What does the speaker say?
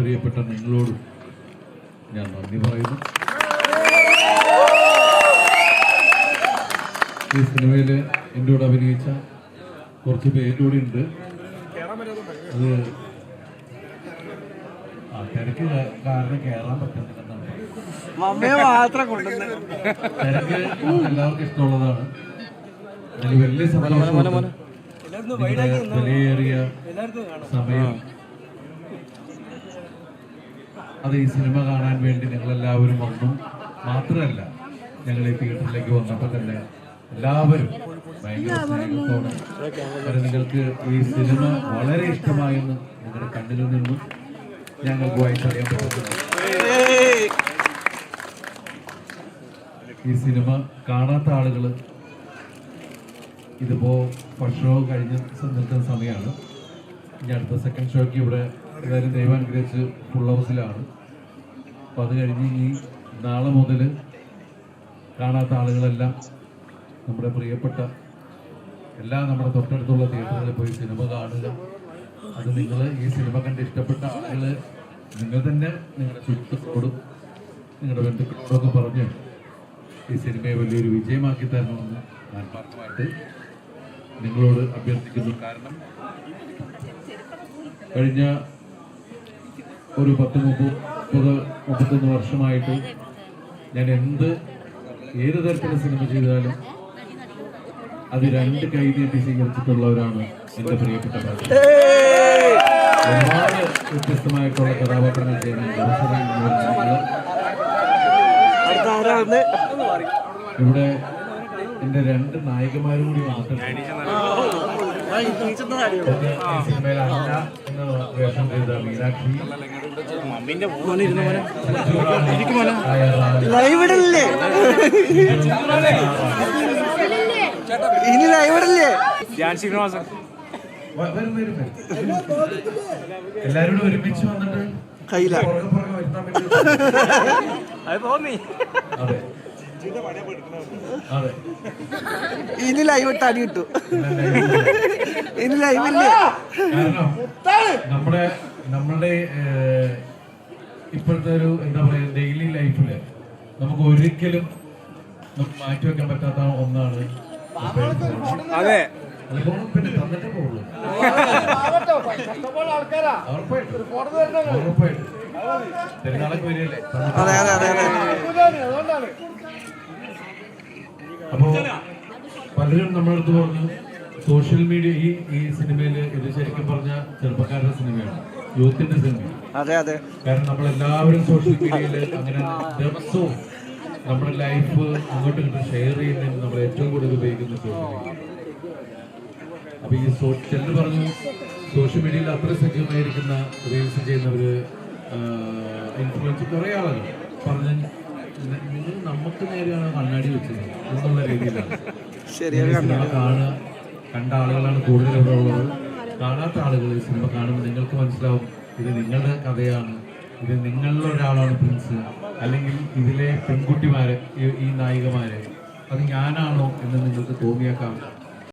പ്രിയപ്പെട്ട നിങ്ങളോടും ഞാൻ നന്ദി പറയുന്നു. ഈ സിനിമയിൽ എന്റെ കൂടെ അഭിനയിച്ച കുറച്ച് പേരൂടെ ഉണ്ട്. അത് ആ തിരക്ക് കാരണം കയറാൻ പറ്റുന്നില്ലെന്നാണ് തിരക്ക് എല്ലാവർക്കും ഇഷ്ടമുള്ളതാണ്. അതിൽ വലിയ നിങ്ങളുടെ വിലയേറിയ സമയം അത് ഈ സിനിമ കാണാൻ വേണ്ടി ഞങ്ങളെല്ലാവരും വന്നു. മാത്രമല്ല ഞങ്ങൾ ഈ തിയേറ്ററിലേക്ക് വന്നപ്പോൾ തന്നെ എല്ലാവരും ഭയങ്കര സ്നേഹത്തോടെ കാരണം നിങ്ങൾക്ക് ഈ സിനിമ വളരെ ഇഷ്ടമായെന്ന് നിങ്ങളുടെ കണ്ണിൽ നിന്നും ഞങ്ങൾക്ക് വായിച്ചറിയാൻ പറ്റുന്നു ഈ സിനിമ കാണാത്ത ആളുകൾ ഇതിപ്പോൾ ഷോ കഴിഞ്ഞ് നിൽക്കുന്ന സമയമാണ്. ഇനി അടുത്ത സെക്കൻഡ് ഷോയ്ക്ക് ഇവിടെ ഏതായാലും ദൈവം അനുഗ്രഹിച്ച് ഫുൾ ഹൗസിലാണ് അപ്പോൾ അത് കഴിഞ്ഞ് ഇനി നാളെ മുതൽ കാണാത്ത ആളുകളെല്ലാം നമ്മുടെ പ്രിയപ്പെട്ട എല്ലാ നമ്മുടെ തൊട്ടടുത്തുള്ള തിയേറ്ററുകളിൽ പോയി സിനിമ കാണുക. അത് നിങ്ങൾ ഈ സിനിമ കണ്ട് ഇഷ്ടപ്പെട്ട ആളുകൾ നിങ്ങൾ തന്നെ നിങ്ങളുടെ ചുറ്റത്തോടും നിങ്ങളുടെ ബന്ധുക്കളോടൊക്കെ പറഞ്ഞ് ഈ സിനിമയെ വലിയൊരു വിജയമാക്കി തരണമെന്ന് ഞാൻ ആത്മാർത്ഥമായിട്ട് നിങ്ങളോട് അഭ്യർത്ഥിക്കുന്നു. കാരണം കഴിഞ്ഞ ഒരു പത്ത് മുപ്പത് മുപ്പത് മുപ്പത്തൊന്ന് വർഷമായിട്ട് ഞാൻ എന്ത് ഏത് തരത്തിലുള്ള സിനിമ ചെയ്താലും അത് രണ്ട് കൈ നീട്ടി സ്വീകരിച്ചിട്ടുള്ളവരാണ് എന്റെ പ്രിയപ്പെട്ട ഒരുപാട് വ്യത്യസ്തമായിട്ടുള്ള കഥാപാത്രങ്ങൾ ചെയ്യുന്നുണ്ട് ഇവിടെ എന്റെ രണ്ട് നായികമാരും കൂടി വന്നിട്ടുണ്ട് ഒന്ന് ഈ സിനിമയിൽ അന്ന എന്ന വേഷം ചെയ്ത മീനാക്ഷി ആയ റാണി. ലൈവ് ഇടല്ലേ ഇനി ലൈവ് ഇടല്ലേ ശ്രീനിവാസൻ എല്ലാരും കൂടി ഒരുമിച്ച് വന്നിട്ട് കയ്യില ഇനി ലൈവ് ഇട്ടാടി അടി കിട്ടു. നമ്മുടെ നമ്മളുടെ ഇപ്പോഴത്തെ ഒരു എന്താ പറയുക ഡെയിലി ലൈഫിൽ നമുക്ക് ഒരിക്കലും നമുക്ക് മാറ്റി വെക്കാൻ പറ്റാത്ത ഒന്നാണ് അതെ. പിന്നെ തന്നിട്ടേ പോകുള്ളൂ ഉറപ്പായിട്ടും. പെരുന്നാളൊക്കെ വരികയല്ലേ? അപ്പോ പലരും നമ്മളെടുത്ത് അടുത്ത് പറഞ്ഞു സോഷ്യൽ മീഡിയ ഈ ഈ സിനിമയിൽ ഇത് ശരിക്കും പറഞ്ഞ ചെറുപ്പക്കാരുടെ സിനിമയാണ്. യൂത്തിന്റെ സിനിമ. അതെ അതെ. കാരണം നമ്മൾ എല്ലാവരും സോഷ്യൽ മീഡിയയിൽ അങ്ങനെ ദിവസവും നമ്മുടെ ലൈഫ് അങ്ങോട്ടും ഇങ്ങോട്ടും ഷെയർ ചെയ്യുന്നതിന് നമ്മൾ ഏറ്റവും കൂടുതൽ ഉപയോഗിക്കുന്ന സോഷ്യൽ മീഡിയ അപ്പൊ ഈ ചിലർ പറഞ്ഞു സോഷ്യൽ മീഡിയയിൽ അത്ര സജീവമായിരിക്കുന്ന റീൽസ് ചെയ്യുന്നവര് ഇൻഫ്ലുവൻസ് കുറെ ആളുകൾ പറഞ്ഞു "നി- നിങ്ങൾ നമുക്ക് നേരെയാണ് കണ്ണാടി വെച്ചത് എന്നുള്ള രീതിയിലാണ്. കാണുക കണ്ട ആളുകളാണ് കൂടുതൽ ഇവിടെ ഉള്ളത്. കാണാത്ത ആളുകൾ ഈ സിനിമ കാണുമ്പോൾ നിങ്ങൾക്ക് മനസ്സിലാവും ഇത് നിങ്ങളുടെ കഥയാണ്. ഇത് നിങ്ങളിൽ ഒരാളാണ് പ്രിൻസ്. അല്ലെങ്കിൽ ഇതിലെ പെൺകുട്ടിമാരെ ഈ- നായികമാരെ. അത് ഞാനാണോ എന്ന് നിങ്ങൾക്ക് തോന്നിയേക്കാം.